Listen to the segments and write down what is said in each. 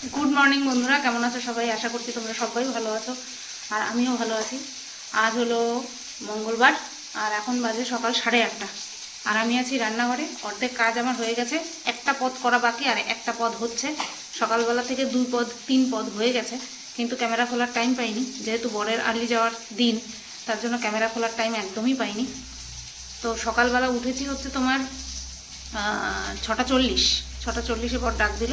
Good morning বন্ধুরা। কেমন আছো সবাই? আশা করছি তোমরা সবাই ভালো আছো। আর আমিও ভালো আছি। আজ হলো মঙ্গলবার, আর এখন বাজে সকাল সাড়ে আটটা। আর আমি আছি রান্নাঘরে। অর্ধেক কাজ আমার হয়ে গেছে। একটা পদ করা বাকি, আর একটা পদ হচ্ছে। সকালবেলা থেকে দুই পদ, তিন পদ হয়ে গেছে। কিন্তু ক্যামেরা খোলার টাইম পাইনি। যেহেতু বরের আর্লি যাওয়ার দিন, তার জন্য ক্যামেরা খোলার টাইম একদমই পাইনি। তো সকালবেলা উঠেছি হচ্ছে তোমার ছটা চল্লিশ। ছটা চল্লিশে পর ডাক দিল।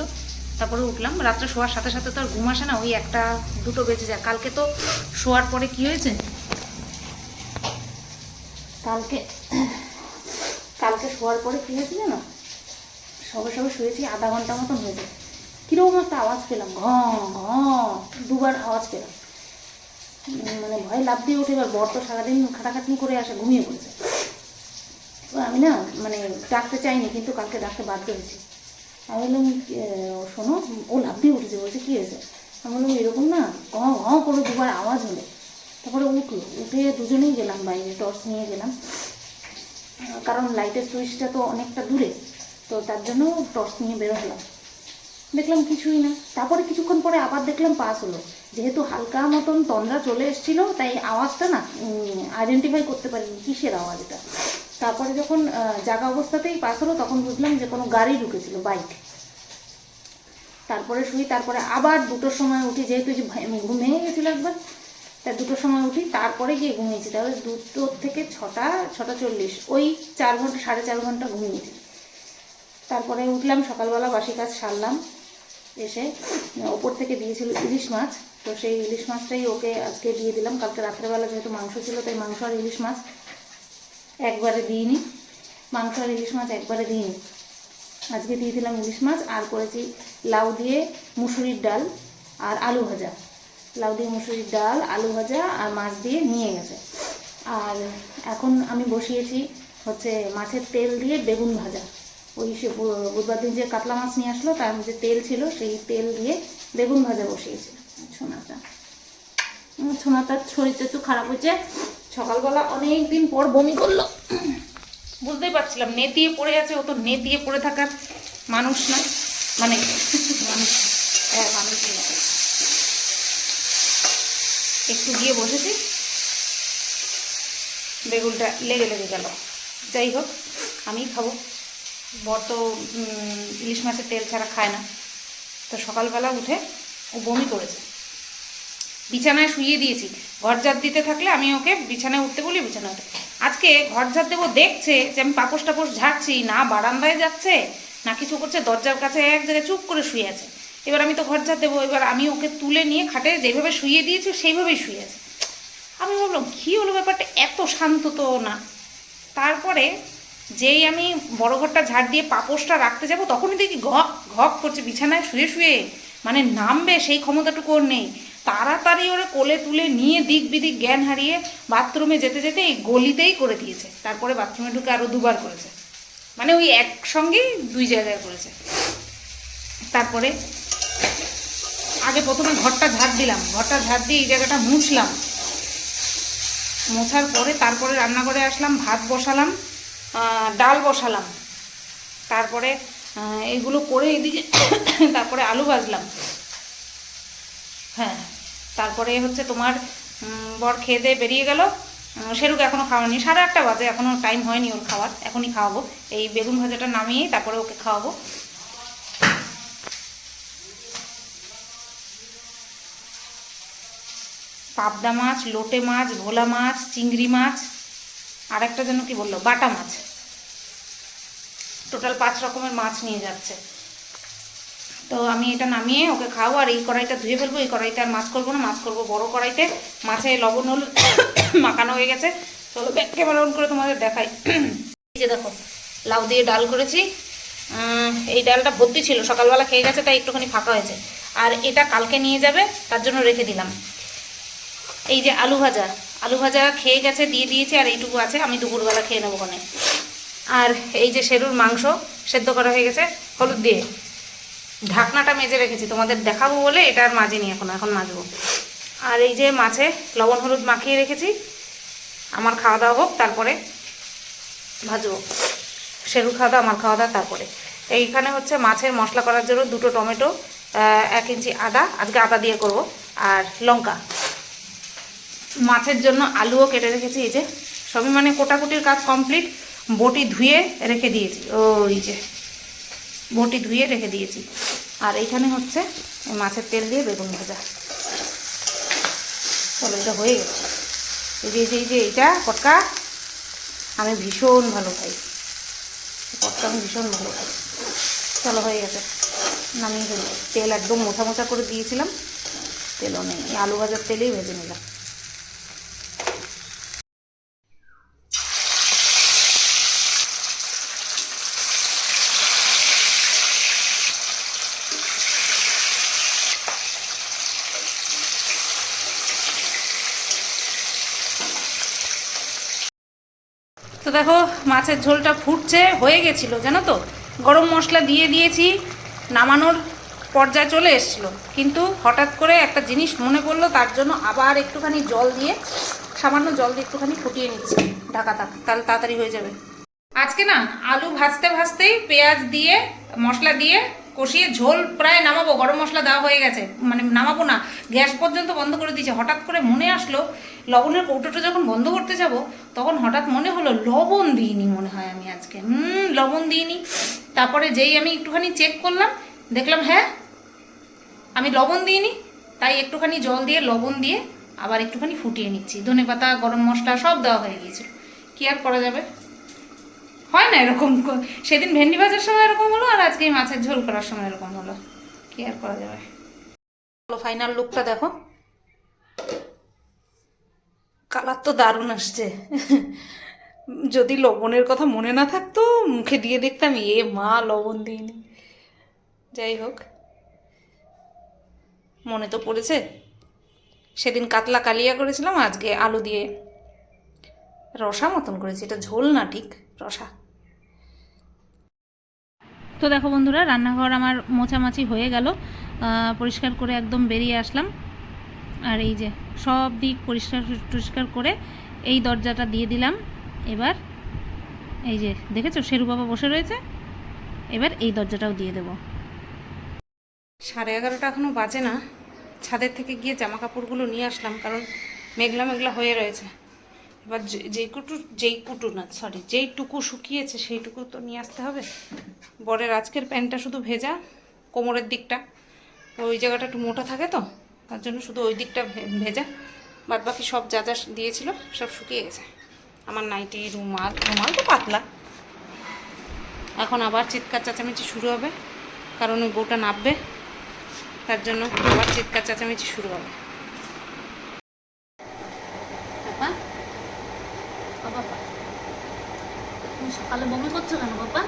তারপরে উঠলাম। রাত্রে শোয়ার সাথে সাথে তো আর ঘুম আসে না, ওই একটা দুটো বেজে যায়। কালকে তো শোয়ার পরে কি হয়েছে? কালকে কালকে শোয়ার পরে কি হয়েছে জানো? সবে সবে শুয়েছি, আধা ঘণ্টা মতন হয়েছে। কীরকম একটা আওয়াজ পেলাম, ঘ ঘ, দুবার আওয়াজ পেলাম। মানে ভয় লাভ দিয়ে উঠে এবার বর তো সারাদিন খাটাখাটনি করে আসে, ঘুমিয়ে পড়েছে। আমি না মানে ডাকতে চাইনি, কিন্তু কালকে ডাকতে বাধ্য হয়েছি। আমি বললাম শোনো ও লাভ দিয়ে উঠেছে। বলছে, কী হয়েছে? আমি বললাম, এরকম না ঘ ঘ করে দুবার আওয়াজ হলো। তারপরে উঠল, উঠে দুজনেই গেলাম বাইরে, টর্চ নিয়ে গেলাম। কারণ লাইটের সুইচটা তো অনেকটা দূরে, তো তার জন্য টর্চ নিয়ে বেরো হলাম দেখলাম কিছুই না। তারপরে কিছুক্ষণ পরে আবার দেখলাম পাস হলো। যেহেতু হালকা মতন তন্দ্রা চলে এসেছিল, তাই আওয়াজটা না আইডেন্টিফাই করতে পারিনি, কিসের আওয়াজ এটা। তারপরে যখন জাগা অবস্থাতেই পাস হলো, তখন বুঝলাম যে কোনো গাড়ি ঢুকেছিল, বাইক। তারপরে শুই, তারপরে আবার দুটোর সময় উঠি, যেহেতু যে ভাই- ঘুম ভেঙে গেছিল একবার, তা দুটোর সময় উঠি, তারপরে গিয়ে ঘুমিয়েছি। তাহলে দুটোর থেকে ছটা ছটা চল্লিশ, ওই চার ঘণ্টা, সাড়ে চার ঘণ্টা ঘুমিয়েছি। তারপরে উঠলাম, সকালবেলা বাসি কাজ সারলাম, এসে ওপর থেকে দিয়েছিল ইলিশ মাছ, তো সেই ইলিশ মাছটাই ওকে আজকে দিয়ে দিলাম। কালকে রাত্রেবেলা যেহেতু মাংস ছিল, তাই মাংস আর ইলিশ মাছ একবারে দিইনি। মাংস আর ইলিশ মাছ একবারে দিইনি। আজকে দিয়ে দিলাম ইলিশ মাছ, আর করেছি লাউ দিয়ে মুসুরির ডাল আর আলু ভাজা। লাউ দিয়ে মুসুরির ডাল, আলু ভাজা আর মাছ দিয়ে নিয়ে গেছে। আর এখন আমি বসিয়েছি হচ্ছে মাছের তেল দিয়ে বেগুন ভাজা। ওই সে বুধবার দিন যে কাতলা মাছ নিয়ে আসলো, তার মধ্যে তেল ছিল, সেই তেল দিয়ে বেগুন ভাজা বসিয়েছি। ছোনাটা। ছোনাটার শরীরটা একটু খারাপ হয়েছে। সকালবেলা অনেক দিন পর বমি করল। বুঝতেই পারছিলাম নেতিয়ে পড়ে আছে, ও তো নেতিয়ে পড়ে থাকার মানুষ না মানে মানুষ হ্যাঁ মানুষই না। একটু গিয়ে বসেছি। বেগুনটা লেগে লেগে গেল। যাই হোক, আমি খাব। বর তো ইলিশ মাছের তেল ছাড়া খায় না। তো সকালবেলা উঠে ও বমি করেছে। বিছানায় শুয়ে দিয়েছি। ঘর ঝাড় দিতে থাকলে আমি ওকে বিছানায় উঠতে বলি, বিছানায় আজকে ঘর ঝাড় দেবো দেখছে যে আমি পাপোশ টাপোশ ঝাড়ছি, না বারান্দায় যাচ্ছে, না কিছু করছে, দরজার কাছে এক জায়গায় চুপ করে শুয়ে আছে। এবার আমি তো ঘর ঝাড় দেবো, এবার আমি ওকে তুলে নিয়ে খাটে যেভাবে শুয়ে দিয়েছি, সেইভাবেই শুয়ে আছে। আমি ভাবলাম, কী হলো ব্যাপারটা? এত শান্ত তো না। তারপরে যেই আমি বড় ঘরটা ঝাড় দিয়ে পাপোশটা রাখতে যাব, তখনই দেখি ঘক ঘক করছে বিছানায় শুয়ে শুয়ে। মানে নামবে, সেই ক্ষমতাটুকু ওর নেই। তাড়াতাড়ি ওরে কোলে তুলে নিয়ে দিক বিদিক জ্ঞান হারিয়ে বাথরুমে যেতে যেতে এই গলিতেই করে দিয়েছে। তারপরে বাথরুমে ঢুকে আরও দুবার করেছে। মানে ওই একসঙ্গেই দুই জায়গায় করেছে। তারপরে আগে প্রথমে ঘরটা ঝাড় দিলাম। ঘরটা ঝাড় দিয়ে এই জায়গাটা মুছলাম। মোছার পরে তারপরে রান্নাঘরে আসলাম, ভাত বসালাম ডাল বসালাম। তারপরে এগুলো করে এদিকে তারপরে আলু ভাজলাম। হ্যাঁ। তারপরে হচ্ছে তোমার বর খেয়ে দিয়ে বেরিয়ে গেল। সেরুকে এখনও খাওয়ানি। সাড়ে আটটা বাজে এখনও টাইম হয়নি ওর খাওয়ার। এখনই খাওয়াবো। এই বেগুন ভাজাটা নামিয়েই তারপরে ওকে খাওয়াবো। পাবদা মাছ, লোটে মাছ, ভোলা মাছ, চিংড়ি মাছ, আর একটা যেন কি বলল, বাটা মাছ। টোটাল পাঁচ রকমের মাছ নিয়ে যাচ্ছে। তো আমি এটা নামিয়ে ওকে খাওয়াবো আর এই কড়াইটা ধুয়ে ফেলব, এই কড়াইতে আর মাছ করব না, মাছ করব বড় কড়াইতে। মাছে লবণ, হলুদ মাখানো হয়ে গেছে। তো ক্যামেরা অন করে তোমাদের দেখাই। এই যে দেখো, লাউ দিয়ে ডাল করেছি। এই ডালটা ভর্তি ছিল, সকালবেলা খেয়ে গেছে, তাই একটুখানি ফাঁকা হয়েছে। আর এটা কালকে নিয়ে যাবে, তার জন্য রেখে দিলাম। এই যে আলু ভাজা আলু ভাজা খেয়ে গেছে, দিয়ে দিয়েছি, আর এইটুকু আছে, আমি দুপুরবেলা খেয়ে নেব ওখানে। আর এই যে সেরুর মাংস সেদ্ধ করা হয়ে গেছে, হলুদ দিয়ে। ঢাকনাটা মেজে রেখেছি, তোমাদের দেখাবো বলে এটা আর মাজিনি এখন এখন মাজবো। আর এই যে মাছে লবণ হলুদ মাখিয়ে রেখেছি, আমার খাওয়া দাওয়া হোক, তারপরে ভাজবো। সেরু খাওয়া দাওয়া, আমার খাওয়া দাওয়া, তারপরে। এইখানে হচ্ছে মাছের মশলা করার জন্য দুটো টমেটো এক ইঞ্চি আদা, আজকে আদা দিয়ে করব, আর লঙ্কা। মাছের জন্য আলুও কেটে রেখেছি, এই যে। সবই মানে কোটাকুটির কাজ কমপ্লিট, বটি ধুয়ে রেখে দিয়েছি, ওই যে। বটি ধুয়ে রেখে দিয়েছি। আর এইখানে হচ্ছে মাছের তেল দিয়ে বেগুন ভাজা। চলো, এটা হয়ে গেছে। এই যে, এই যে- এইটা পটকা আমি ভীষণ ভালো খাই। পটকা আমি ভীষণ ভালো খাই। চলো, হয়ে গেছে। নামিয়ে তেল একদম মোছা মোছা করে দিয়েছিলাম। তেলও নেই। আলু ভাজার তেলেই ভেজে নিলাম। দেখো, মাছের ঝোলটা ফুটছে, হয়ে গেছিল, জানো তো? গরম মশলা দিয়ে দিয়েছি, নামানোর পর্যায়ে চলে এসেছিল। কিন্তু হঠাৎ করে একটা জিনিস মনে পড়ল, তার জন্য আবার একটুখানি জল দিয়ে, সামান্য জল দিয়ে একটুখানি ফুটিয়ে নিচ্ছি ঢাকা থাক তাহলে তাড়াতাড়ি হয়ে যাবে। আজকে না, আলু ভাজতে ভাজতেই পেঁয়াজ দিয়ে, মশলা দিয়ে কষিয়ে ঝোল প্রায় নামাবো, গরম মশলা দেওয়া হয়ে গেছে। মানে নামাবো না, গ্যাস পর্যন্ত বন্ধ করে দিয়েছে। হঠাৎ করে মনে আসলো, লবণের কৌটোটা যখন বন্ধ করতে যাব, তখন হঠাৎ মনে হলো লবণ দিইনি মনে হয় আমি আজকে। হুম, লবণ দিইনি। তারপরে যেই আমি একটুখানি চেক করলাম, দেখলাম হ্যাঁ আমি লবণ দিইনি। তাই একটুখানি জল দিয়ে, লবণ দিয়ে আবার একটুখানি ফুটিয়ে নিচ্ছি। ধনে পাতা গরম মশলা সব দেওয়া হয়ে গিয়েছিল। কী আর করা যাবে? হয় না এরকম সেদিন ভেন্ডি ভাজার সময় এরকম হলো আর আজকে মাছের ঝোল করার সময় এরকম হলো। কি আর করা যাবে? চলো ফাইনাল লুকটা দেখো। কালার তো দারুণ আসছে। যদি লবণের কথা মনে না থাকতো, মুখে দিয়ে দেখতাম, এ মা লবণ দিইনি। যাই হোক। মনে তো পড়েছে। সেদিন কাতলা কালিয়া করেছিলাম, আজকে আলু দিয়ে রসা মতন করেছি। এটা ঝোল না ঠিক, রসা। তো দেখো বন্ধুরা, রান্নাঘর আমার মোছামাছি হয়ে গেল। পরিষ্কার করে একদম বেরিয়ে আসলাম। আর এই যে সব দিক পরিষ্কার টরিষ্কার করে এই দরজাটা দিয়ে দিলাম। এবার এই যে দেখেছ, শেরু বাবা বসে রয়েছে। এবার এই দরজাটাও দিয়ে দেবো। সাড়ে এগারোটা এখনও বাজে না। ছাদের থেকে গিয়ে জামা কাপড়গুলো নিয়ে আসলাম, কারণ মেঘলা মেঘলা হয়ে রয়েছে। এবার যেই কুটু যেই কুটু না সরি যেইটুকু শুকিয়েছে সেইটুকু তো নিয়ে আসতে হবে। বরের আজকের প্যান্টটা শুধু ভেজা, কোমরের দিকটা। ওই জায়গাটা একটু মোটা থাকে তো, তার জন্য শুধু ওই দিকটা ভেজা। বাদ বাকি সব যা যা দিয়েছিল সব শুকিয়ে গেছে। আমার নাইটি, রুমাল রুমাল তো পাতলা। এখন আবার চিৎকার চেঁচামেচি শুরু হবে, কারণ ওই বউটা নামবে তার জন্য আবার চিৎকার চেঁচামেচি শুরু হবে বাবা ও বাবা। তুমি সকালে বমি করছ কেন বাবা?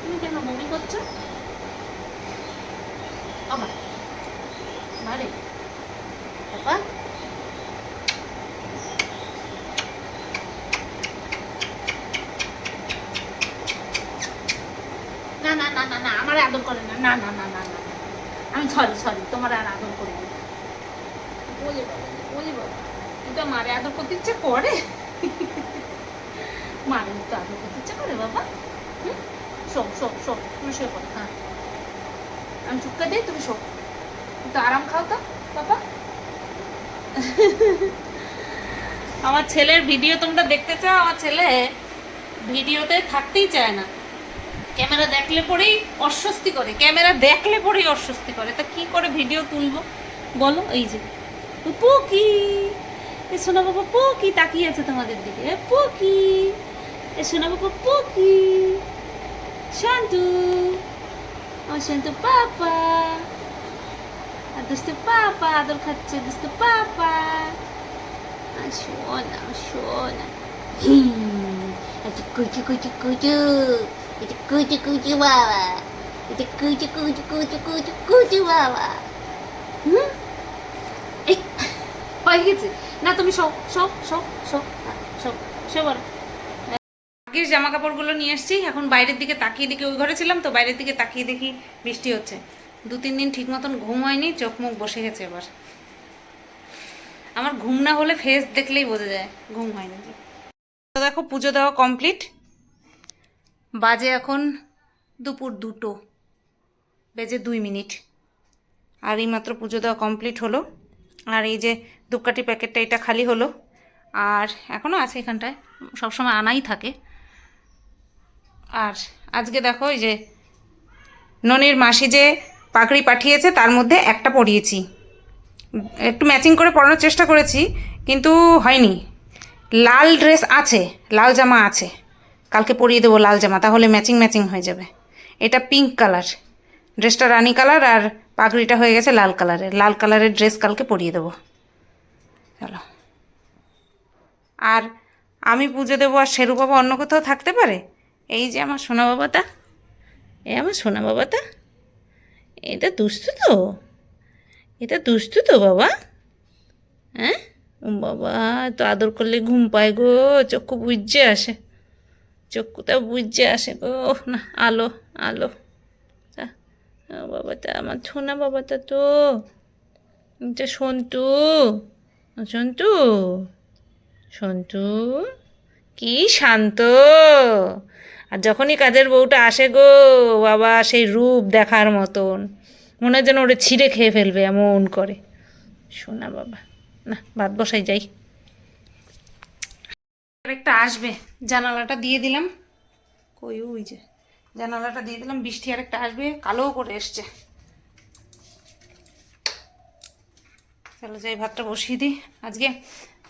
তুমি কেন বমি করছ? বাবা। বারে বাবা। না না না না না, আমার আদর করে না। না না না না। আমি সরি সরি তোমার আর আদর করি না বলে বাবা। বাবা মারে আদর করতে ইচ্ছে করে? মারে তো আদর করতে ইচ্ছে করে বাবা। হুম? শো শো শো তুমি হ্যাঁ। আমি চুপকে দিই, তুমি শো একটু আরাম খাও তো, বাবা। আমার ছেলের ভিডিও তোমরা দেখতে চাও? আমার ছেলে ভিডিওতে থাকতেই চায় না। ক্যামেরা দেখলে পরেই অস্বস্তি করে, ক্যামেরা দেখলে পরেই অস্বস্তি করে। তা কি করে ভিডিও তুলবো? বলো, এই যে। পুকি, এ সোনা বাবা পুকি তাকিয়ে আছে তোমাদের দিকে। এ পুকি, এ সোনা বাবা পুকি। শান্তু ও শান্তু পাপা। আর দুস্তু পাপা আদর খাচ্ছে, দুস্তু পাপা। শোনা হুম আচ্ছা কুচু কুচু কুচু এটা কুচু কুচু বাবা। এটা কুচু কুচু কুচু কুচু কুচু বাবা হুম এই হয়ে গেছে না, তুমি শো শো শো শো শো শো বলো আগের জামা কাপড়গুলো নিয়ে এসেছি, এখন বাইরের দিকে তাকিয়ে দেখি, ওই ঘরে ছিলাম তো, বাইরের দিকে তাকিয়ে দেখি বৃষ্টি হচ্ছে। দু, তিন দিন ঠিক মতন ঘুম হয়নি, চোখ মুখ বসে গেছে এবার। আমার ঘুম না হলে ফেস দেখলেই বোঝা যায়, ঘুম হয়নি। তো দেখো, পুজো দেওয়া কমপ্লিট বাজে এখন দুপুর দুটো, বেজে দুই মিনিট। আর এই মাত্র পুজো দেওয়া কমপ্লিট হলো। আর এই যে ধূপকাঠি প্যাকেটটা এটা খালি হলো। আর এখনও আছে এখানটায়, সবসময় আনাই থাকে। আর আজকে দেখো এই যে ননির মাসি যে পাগড়ি পাঠিয়েছে, তার মধ্যে একটা পরিয়েছি। একটু ম্যাচিং করে পরানোর চেষ্টা করেছি, কিন্তু হয়নি। লাল ড্রেস আছে, লাল জামা আছে। কালকে পরিয়ে দেবো লাল জামা, তাহলে ম্যাচিং ম্যাচিং হয়ে যাবে। এটা পিঙ্ক কালার ড্রেসটা রানি কালার আর পাগড়িটা হয়ে গেছে লাল কালারের লাল কালারের ড্রেস কালকে পরিয়ে দেবো। চলো। আর আমি পুজো দেবো আর শেরু বাবা অন্য কোথাও থাকতে পারে? এই যে আমার সোনা বাবাটা। এ আমার সোনা বাবাটা? এটা দুষ্টু তো। এটা দুষ্টু তো বাবা। হ্যাঁ? বাবা তো আদর করলে ঘুম পায় গো। চক্ষু বুঝছে আসে। চক্ষুটা বুঝছে আসে গো। না, আলো আলো। বাবাটা, আমার সোনা বাবাটা তো। এটা সন্টু। সন্টু সন্তু? কি শান্ত! আর যখনই কাজের বউটা আসে গো, বাবা সেই রূপ দেখার মতন। মনে হয় যেন ওরে ছিঁড়ে খেয়ে ফেলবে, এমন করে। শোনা বাবা, না, ভাত বসাই যাই। আরেকটা আসবে, জানালাটা দিয়ে দিলাম। কই, ওই যে, জানালাটা দিয়ে দিলাম, বৃষ্টি আরেকটা আসবে কালো করে এসছে। চলো যাই, ভাতটা বসিয়ে দিই। আজকে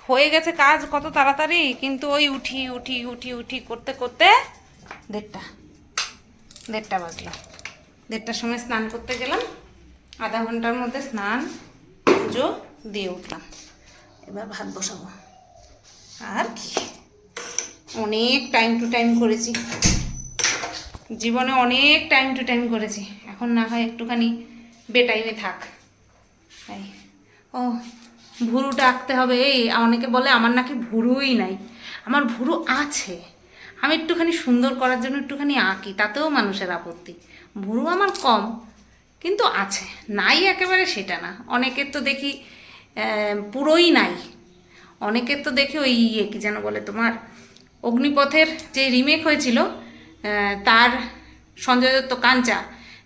হয়ে গেছে কাজ কত তাড়াতাড়ি, কিন্তু ওই উঠি উঠি উঠি উঠি করতে করতে দেড়টা দেড়টা বাজলো। দেড়টার সময় স্নান করতে গেলাম, আধা ঘণ্টার মধ্যে স্নান, পুজো দিয়ে উঠলাম। এবার ভাত বসাবো। আর কি? অনেক টাইম টু টাইম করেছি। জীবনে অনেক টাইম টু টাইম করেছি। এখন না হয় একটুখানি বেটাইমে থাক। তাই। ও, ভুরুটা আঁকতে হবে। এই, অনেকে বলে আমার নাকি ভুরুই নাই। আমার ভুরু আছে। আমি একটুখানি সুন্দর করার জন্য একটুখানি আঁকি, তাতেও মানুষের আপত্তি। ভুরু আমার কম, কিন্তু আছে। নাই একেবারে সেটা না। অনেকের তো দেখি পুরোই নাই। অনেকের তো দেখি ওই ইয়ে কি যেন বলে তোমার, অগ্নিপথের যে রিমেক হয়েছিল তার সঞ্জয় দত্ত কাঞ্চা।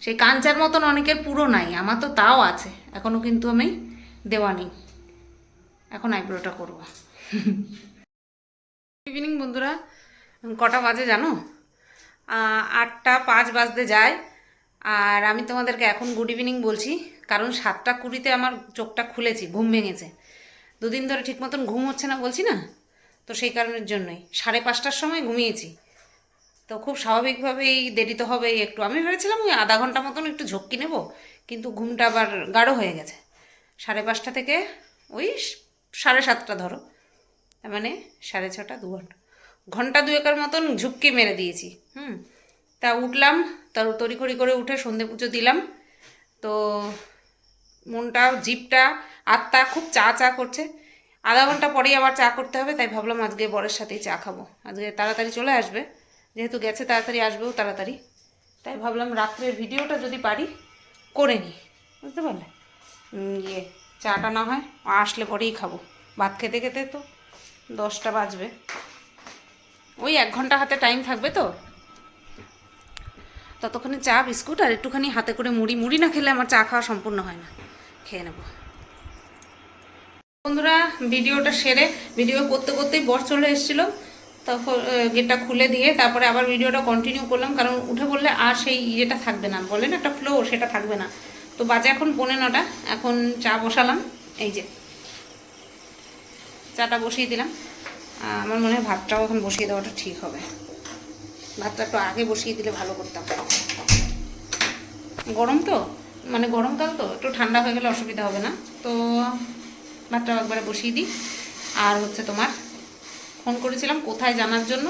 সেই কাঞ্চার মতন অনেকের পুরো নাই, আমার তো তাও আছে। এখনও কিন্তু আমি দেওয়া নেই। এখন আইব্রোটা করব। ইভিনিং বন্ধুরা, কটা বাজে জানো? আটটা পাঁচ বাজতে যায়। আর আমি তোমাদেরকে এখন গুড ইভিনিং বলছি, কারণ সাতটা কুড়িতে আমার চোখটা খুলেছি, ঘুম ভেঙেছে। দুদিন ধরে ঠিক মতন ঘুম হচ্ছে না বলছি না? তো সেই কারণের জন্যই। সাড়ে পাঁচটার সময় ঘুমিয়েছি। তো খুব স্বাভাবিকভাবেই দেরি তো হবেই একটু। আমি ভেবেছিলাম ওই আধা ঘণ্টা মতন একটু ঝক্কি নেব, কিন্তু ঘুমটা আবার গাঢ় হয়ে গেছে। সাড়ে পাঁচটা থেকে ওই সাড়ে সাতটা ধরো। তার মানে সাড়ে ছটা, দু ঘণ্টা। ঘণ্টা দুয়েকের মতন ঝুঁকি মেরে দিয়েছি, হুম। তা উঠলাম, তার তড়িখড়ি করে উঠে সন্ধে পুজো দিলাম। তো মনটা জিপটা আত্মা খুব চা চা করছে। আধা ঘণ্টা পরেই আবার চা করতে হবে, তাই ভাবলাম আজকে বরের সাথেই চা খাব। আজকে তাড়াতাড়ি চলে আসবে, যেহেতু গেছে তাড়াতাড়ি, আসবেও তাড়াতাড়ি। তাই ভাবলাম রাত্রের ভিডিওটা যদি পারি, করে নিই। বুঝতে পারলে? ইয়ে চাটা না হয়, আসলে পরেই খাব। ভাত খেতে খেতে তো দশটা বাজবে। ওই এক ঘণ্টা হাতে টাইম থাকবে তো। ততক্ষণে চা, বিস্কুট আর একটুখানি হাতে করে মুড়ি। মুড়ি না খেলে আমার চা খাওয়া সম্পূর্ণ হয় না। খেয়ে নেব। বন্ধুরা, ভিডিওটা সেরে, ভিডিও করতে করতেই বর চলে এসেছিল। তখন গেটটা খুলে দিয়ে তারপরে আবার ভিডিওটা কন্টিনিউ করলাম। কারণ উঠে বললে আর সেই ইয়েটা থাকবে না। বলেন একটা ফ্লো সেটা থাকবে না। তো বাজে এখন পৌনে নটা। এখন চা বসালাম। এই যে চাটা বসিয়ে দিলাম। আমার মনে হয় ভাতটাও এখন বসিয়ে দেওয়াটা ঠিক হবে। ভাতটা একটু আগে বসিয়ে দিলে ভালো করতাম। গরম তো? মানে গরমকাল তো? একটু ঠান্ডা হয়ে গেলে অসুবিধা হবে না? তো ভাতটাও একবারে বসিয়ে দিই। আর হচ্ছে তোমার ফোন করেছিলাম কোথায় জানার জন্য?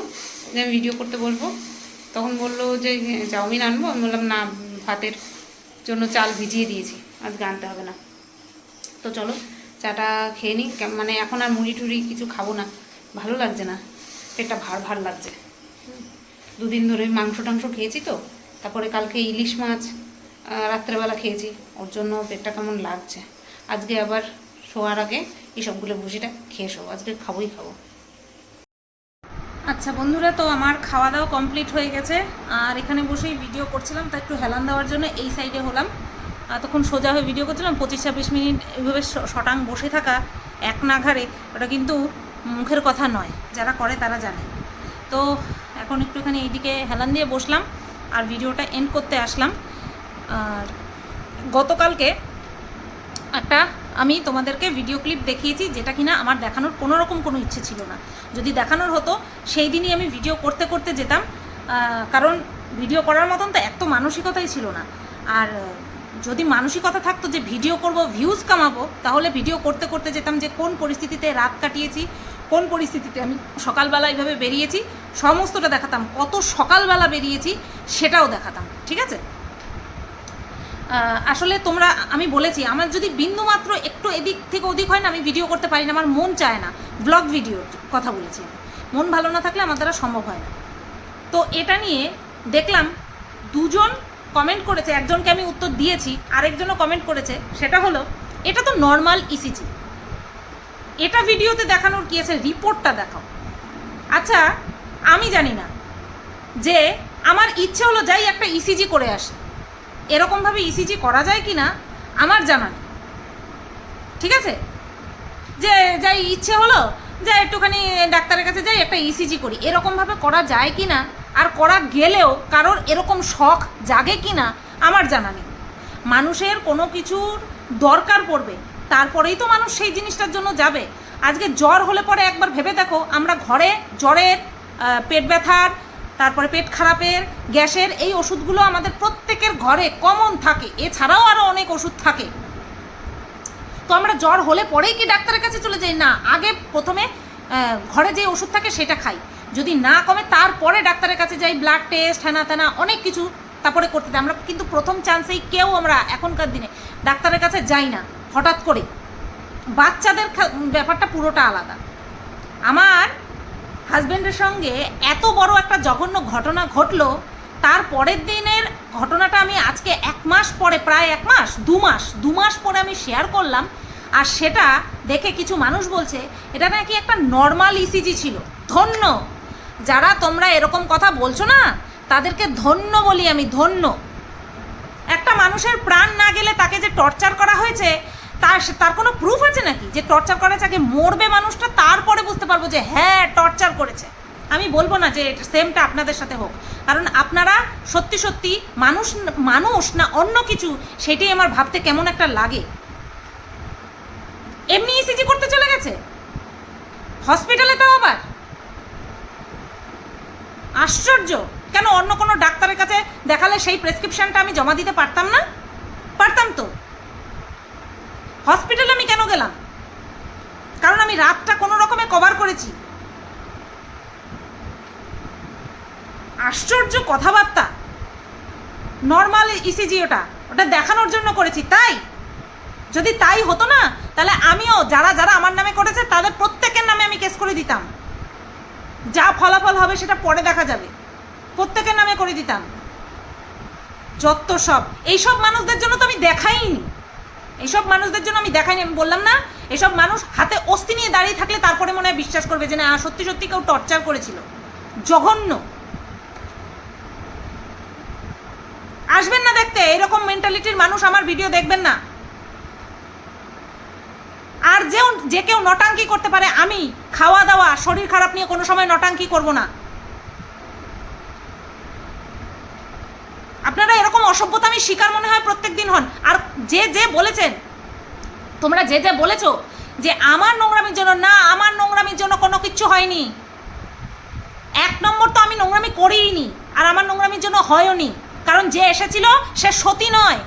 যে আমি ভিডিও করতে বসবো। তখন বলল যে হ্যাঁ, চাউমিন আনব। আমি বললাম না ভাতের জন্য চাল ভিজিয়ে দিয়েছি। আজকে আনতে হবে না। তো চলো, চাটা খেয়ে নিই। মানে এখন আর মুড়ি টুড়ি কিছু খাব না। ভালো লাগছে না। পেটটা ভার ভার লাগছে। দুদিন ধরে মাংস টাংস খেয়েছি তো। তারপরে কালকে ইলিশ মাছ রাত্রেবেলা খেয়েছি। ওর জন্য পেটটা কেমন লাগছে। আজকে আবার শোয়ার আগে এই সবগুলো ভুসিটা খেয়ে শো আজকে খাবোই খাব। আচ্ছা বন্ধুরা, তো আমার খাওয়া দাওয়া কমপ্লিট হয়ে গেছে। আর এখানে বসেই ভিডিও করছিলাম তা একটু হেলান দেওয়ার জন্য এই সাইডে হলাম। আর তখন সোজা হয়ে ভিডিও করছিলাম পঁচিশ ছাব্বিশ মিনিট এইভাবে শটাং বসে থাকা এক নাঘারে ওটা কিন্তু মুখের কথা নয়, যারা করে তারা জানে। তো এখন একটুখানি এইদিকে হেলান দিয়ে বসলাম, আর ভিডিওটা এন্ড করতে আসলাম। আর গতকালকে একটা আমি তোমাদেরকে ভিডিও ক্লিপ দেখিয়েছি যেটা কিনা আমার দেখানোর কোনো রকম কোনো ইচ্ছে ছিল না। যদি দেখানোর হতো, সেই দিনই আমি ভিডিও করতে করতে যেতাম। কারণ ভিডিও করার মতন তো এত মানসিকতাই ছিল না। আর যদি মানসিকতা থাকতো যে ভিডিও করব ভিউজ কামাবো, তাহলে ভিডিও করতে করতে যেতাম যে কোন পরিস্থিতিতে রাত কাটিয়েছি, কোন পরিস্থিতিতে আমি সকালবেলা এইভাবে বেরিয়েছি, সমস্তটা দেখাতাম। কত সকালবেলা বেরিয়েছি, সেটাও দেখাতাম। ঠিক আছে? আসলে তোমরা, আমি বলেছি, আমার যদি বিন্দু মাত্র একটু এদিক থেকে ওদিক হয় না, আমি ভিডিও করতে পারি না, আমার মন চায় না। ব্লগ ভিডিওর কথা বলেছি। মন ভালো না থাকলে আমার দ্বারা সম্ভব হয় না। তো এটা নিয়ে দেখলাম, দুজন কমেন্ট করেছে, একজনকে আমি উত্তর দিয়েছি, আরেকজনও কমেন্ট করেছে, সেটা হলো, এটা তো নর্মাল ইসিজি এটা ভিডিওতে দেখানোর কি আছে? রিপোর্টটা দেখাও। আচ্ছা আমি জানি না যে আমার ইচ্ছে হলো যাই একটা ইসিজি করে আসি। এরকমভাবে ইসিজি করা যায় কি না আমার জানা নেই। ঠিক আছে? যে, যাই ইচ্ছে হলো, যে একটুখানি ডাক্তারের কাছে যাই একটা ইসিজি করি। এরকমভাবে করা যায় কি না আর করা গেলেও কারোর এরকম শখ জাগে কি না আমার জানা নেই। মানুষের কোনো কিছুর দরকার পড়বে, তারপরেই তো মানুষ সেই জিনিসটার জন্য যাবে। আজকে জ্বর হলে পরে একবার ভেবে দেখো, আমরা ঘরে জ্বরের পেট ব্যথার তারপরে পেট খারাপের, গ্যাসের এই ওষুধগুলো আমাদের প্রত্যেকের ঘরে কমন থাকে। এছাড়াও আরও অনেক ওষুধ থাকে। তো আমরা জ্বর হলে পরেই কি ডাক্তারের কাছে চলে যাই? না, আগে প্রথমে ঘরে যে ওষুধ থাকে সেটা খাই। যদি না কমে তারপরে ডাক্তারের কাছে যাই ব্লাড টেস্ট হ্যানা ত্যানা অনেক কিছু তারপরে করতে দেয় আমরা কিন্তু প্রথম চান্সেই কেউ আমরা এখনকার দিনে ডাক্তারের কাছে যাই না, হঠাৎ করে। বাচ্চাদের ব্যাপারটা পুরোটা আলাদা। আমার হাজব্যান্ডের সঙ্গে এত বড় একটা জঘন্য ঘটনা ঘটলো, তার পরের দিনের ঘটনাটা আমি আজকে এক মাস পরে, প্রায় এক মাস, দু মাস দু মাস পরে আমি শেয়ার করলাম। আর সেটা দেখে কিছু মানুষ বলছে, এটা নাকি একটা নর্মাল ইসিজি ছিল। ধন্য! যারা তোমরা এরকম কথা বলছো না, তাদেরকে ধন্য বলি আমি, ধন্য! একটা মানুষের প্রাণ না গেলে তাকে যে টর্চার করা হয়েছে তার তার কোনো প্রুফ আছে নাকি? যে টর্চার করেছে আগে মরবে মানুষটা, তারপরে বুঝতে পারব যে হ্যাঁ টর্চার করেছে। আমি বলব না যে সেমটা আপনাদের সাথে হোক। কারণ আপনারা সত্যি সত্যি মানুষ মানুষ না অন্য কিছু, সেটাই আমার ভাবতে কেমন একটা লাগে। এমনি ইসিজি করতে চলে গেছে? হসপিটালে তাও আবার? আশ্চর্য! কেন অন্য কোনো ডাক্তারের কাছে দেখালে সেই প্রেসক্রিপশনটা আমি জমা দিতে পারতাম না? পারতাম তো। হসপিটালে আমি কেন গেলাম? কারণ আমি রাতটা কোনো রকমে কভার করেছি। আশ্চর্য কথাবার্তা। নর্মাল ইসিজি ওটা। ওটা দেখানোর জন্য করেছি, তাই? যদি তাই হতো না, তাহলে আমিও যারা যারা আমার নামে করেছে, তাদের প্রত্যেকের নামে আমি কেস করে দিতাম। যা ফলাফল হবে সেটা পরে দেখা যাবে। প্রত্যেকের নামে করে দিতাম। যত সব। এইসব মানুষদের জন্য তো আমি দেখাইনি। এইসব মানুষদের জন্য আমি দেখাইনি, আমি বললাম না, এসব মানুষ হাতে অস্থি নিয়ে দাঁড়িয়ে থাকলে তারপরে মনে হয় বিশ্বাস করবে যে না, সত্যি সত্যি কেউ টর্চার করেছিল। জঘন্য। আসবেন না দেখতে, এরকম মেন্টালিটির মানুষ আমার ভিডিও দেখবেন না। আর যে যে কেউ নটাঙ্কি করতে পারে, আমি খাওয়া দাওয়া শরীর খারাপ নিয়ে কোনো সময় নটাঙ্কি করব না। আপনারা এরকম অসভ্যতা আমি শিকার মনে হয় প্রত্যেক দিন হন। আর যে যে বলেছেন, তোমরা যে যে বলেছ যে আমার নোংরামির জন্য না, আমার নোংরামির জন্য কোনো কিচ্ছু হয়নি। এক নম্বর তো আমি নোংরামি করিনি আর আমার নোংরামির জন্য হয়ও নি। কারণ যে এসেছিল, সে সতী নয়।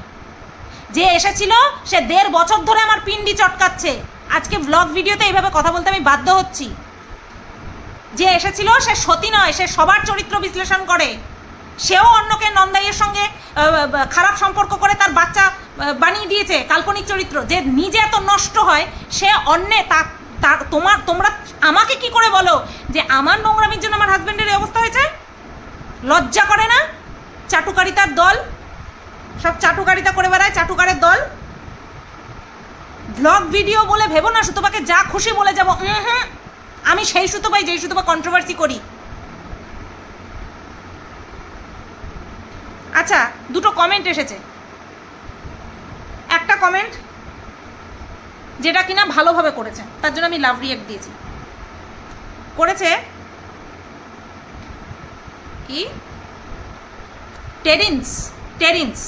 যে এসেছিল, সে দেড় বছর ধরে আমার পিন্ডি চটকাচ্ছে। আজকে ব্লগ ভিডিওতে এইভাবে কথা বলতে আমি বাধ্য হচ্ছি। যে এসেছিল, সে সতী নয়, সে সবার চরিত্র বিশ্লেষণ করে। সেও অন্যকে নন্দাইয়ের সঙ্গে খারাপ সম্পর্ক করে তার বাচ্চা বানিয়ে দিয়েছে, কাল্পনিক চরিত্র। যে নিজে এত নষ্ট হয়, সে অন্যে তা তার তোমার, তোমরা আমাকে কি করে বলো যে আমার নোংরামির জন্য আমার হাজব্যান্ডের অবস্থা হয়েছে? লজ্জা করে না? চাটুকারিতার দল। সব চাটুকারিতা করে বেড়ায়, চাটুকারের দল। ব্লগ ভিডিও বলে ভেবো না, সুতোপাকে যা খুশি বলে যাব। হুম, আমি সেই সুতোপাই, যেই সুতোপা কন্ট্রোভার্সি করি। আচ্ছা দুটো কমেন্ট এসেছে। একটা কমেন্ট যেটা কিনা ভালোভাবে করেছে, তার জন্য আমি লাভ রিয়েক্ট দিয়েছি। করেছে কি? টেরিন্স টেরিন্স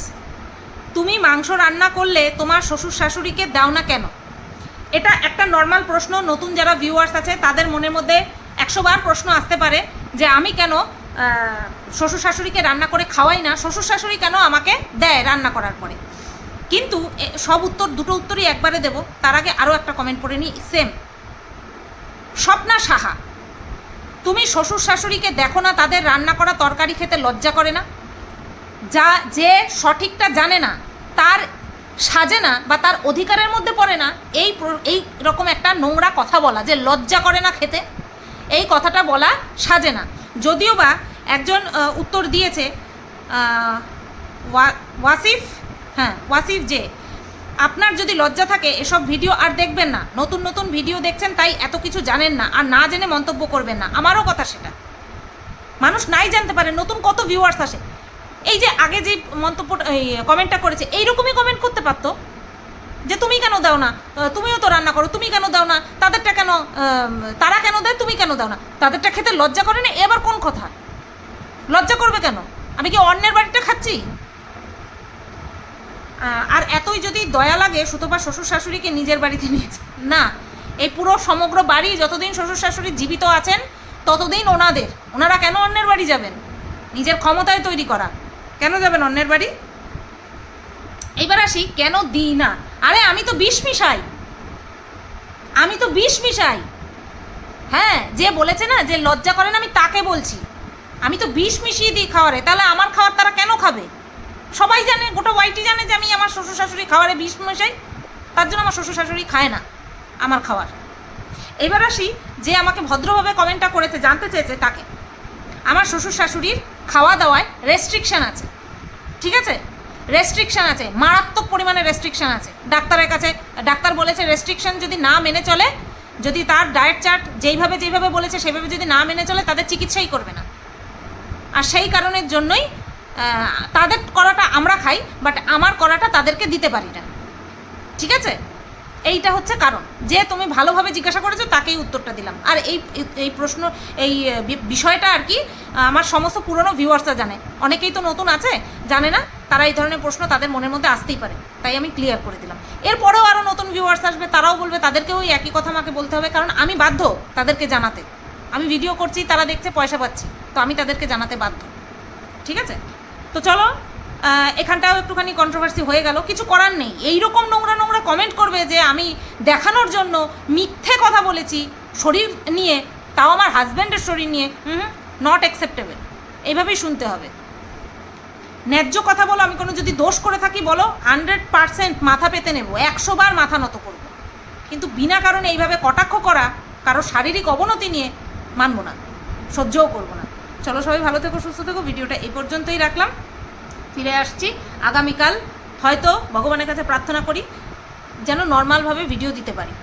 তুমি মাংস রান্না করলে তোমার শ্বশুর শাশুড়িকে দাও না কেন? এটা একটা নর্মাল প্রশ্ন, নতুন যারা ভিউয়ার্স আছে, তাদের মনের মধ্যে একশো বার প্রশ্ন আসতে পারে যে আমি কেন শ্বশুর শাশুড়িকে রান্না করে খাওয়াই না শ্বশুর শাশুড়ি কেন আমাকে দেয় রান্না করার পরে? কিন্তু সব উত্তর, দুটো উত্তরই একবারে দেব। তার আগে আরও একটা কমেন্ট পড়ে নিই সেম স্বপ্না সাহা, তুমি শ্বশুর শাশুড়িকে দেখো না, তাদের রান্না করা তরকারি খেতে লজ্জা করে না? যা, যে সঠিকটা জানে না, তার সাজে না বা তার অধিকারের মধ্যে পড়ে না, এই এই রকম একটা নোংরা কথা বলা, যে লজ্জা করে না খেতে, এই কথাটা বলা সাজে না। যদিও বা একজন উত্তর দিয়েছে ওয়া- ওয়াসিফ হ্যাঁ ওয়াসিফ যে আপনার যদি লজ্জা থাকে, এসব ভিডিও আর দেখবেন না। নতুন নতুন ভিডিও দেখছেন, তাই এত কিছু জানেন না আর না জেনে মন্তব্য করবেন না। আমারও কথা সেটা। মানুষ নাই জানতে পারে, নতুন কত ভিউয়ার্স আসে। এই যে আগে যে মন্তব্য কমেন্টটা করেছে, এইরকমই কমেন্ট করতে পারতো। যে তুমি কেন দাও না? তুমিও তো রান্না করো, তুমি কেন দাও না? তাদেরটা কেন তারা কেন দেয়, তুমি কেন দাও না? তাদেরটা খেতে লজ্জা করে না? এবার কোন কথা? লজ্জা করবে কেন? আমি কি অন্যের বাড়িটা খাচ্ছি? আর এতই যদি দয়া লাগে সুতপা শ্বশুর শাশুড়িকে নিজের বাড়িতে নিয়েছে না, এই পুরো সমগ্র বাড়ি যতদিন শ্বশুর শাশুড়ি জীবিত আছেন, ততদিন ওনাদের। ওনারা কেন অন্যের বাড়ি যাবেন? নিজের ক্ষমতায় তৈরি করা। কেন যাবেন অন্যের বাড়ি? এইবার আসি, কেন দিই না? আরে, আমি তো বিষ মিশাই। আমি তো বিষ মিশাই। হ্যাঁ যে বলেছে না, যে লজ্জা করেন আমি তাকে বলছি। আমি তো বিষ মিশিয়ে দিই খাওয়ারে, তাহলে আমার খাবার তারা কেন খাবে? সবাই জানে, গোটা ওয়াইটি জানে যে আমি আমার শ্বশুর শাশুড়ি খাওয়ারে বিষ মেশাই, তার জন্য আমার শ্বশুর শাশুড়ি খায় না আমার খাবার এবার আসি, যে আমাকে ভদ্রভাবে কমেন্টটা করেছে, জানতে চেয়েছে তাকে। আমার শ্বশুর শাশুড়ির খাওয়া দাওয়ায় রেস্ট্রিকশন আছে। ঠিক আছে? রেস্ট্রিকশন আছে, মারাত্মক পরিমাণে রেস্ট্রিকশান আছে। ডাক্তারের কাছে, ডাক্তার বলেছে রেস্ট্রিকশান যদি না মেনে চলে, যদি তার ডায়েট চার্ট যেইভাবে যেইভাবে বলেছে, সেভাবে যদি না মেনে চলে, তাদের চিকিৎসাই করবে না। আর সেই কারণের জন্যই তাদের করাটা আমরা খাই বাট আমার করাটা তাদেরকে দিতে পারি না। ঠিক আছে? এইটা হচ্ছে কারণ। যে তুমি ভালোভাবে জিজ্ঞাসা করেছ, তাকেই উত্তরটা দিলাম। আর এই এই প্রশ্ন, এই বিষয়টা আর কি, আমার সমস্ত পুরনো ভিউয়ার্সরা জানে। অনেকেই তো নতুন আছে, জানে না, তারা এই ধরনের প্রশ্ন তাদের মনের মধ্যে আসতেই পারে। তাই আমি ক্লিয়ার করে দিলাম। এরপরেও আরও নতুন ভিউয়ার্স আসবে, তারাও বলবে, তাদেরকেও ওই একই কথা আমাকে বলতে হবে, কারণ আমি বাধ্য তাদেরকে জানাতে। আমি ভিডিও করছি, তারা দেখছে, পয়সা পাচ্ছি, তো আমি তাদেরকে জানাতে বাধ্য। ঠিক আছে? তো চলো এখানটাও একটুখানি কন্ট্রোভার্সি হয়ে গেল। কিছু করার নেই। এইরকম নোংরা নোংরা কমেন্ট করবে যে আমি দেখানোর জন্য মিথ্যে কথা বলেছি শরীর নিয়ে, তাও আমার হাজব্যান্ডের শরীর নিয়ে, হুম নট অ্যাকসেপ্টেবল এইভাবেই শুনতে হবে। ন্যায্য কথা বলো, আমি কোনো যদি দোষ করে থাকি, বলো হান্ড্রেড পারসেন্ট মাথা পেতে নেব, একশো বার মাথা নত করব। কিন্তু বিনা কারণে এইভাবে কটাক্ষ করা, কারও শারীরিক অবনতি নিয়ে মানবো না, সহ্যও করব না। চলো সবাই ভালো থেকো, সুস্থ থেকো, ভিডিওটা এই পর্যন্তই রাখলাম। ফিরে আসছি। আগামীকাল হয়তো ভগবানের কাছে প্রার্থনা করি যেন নর্মালভাবে ভিডিও দিতে পারি।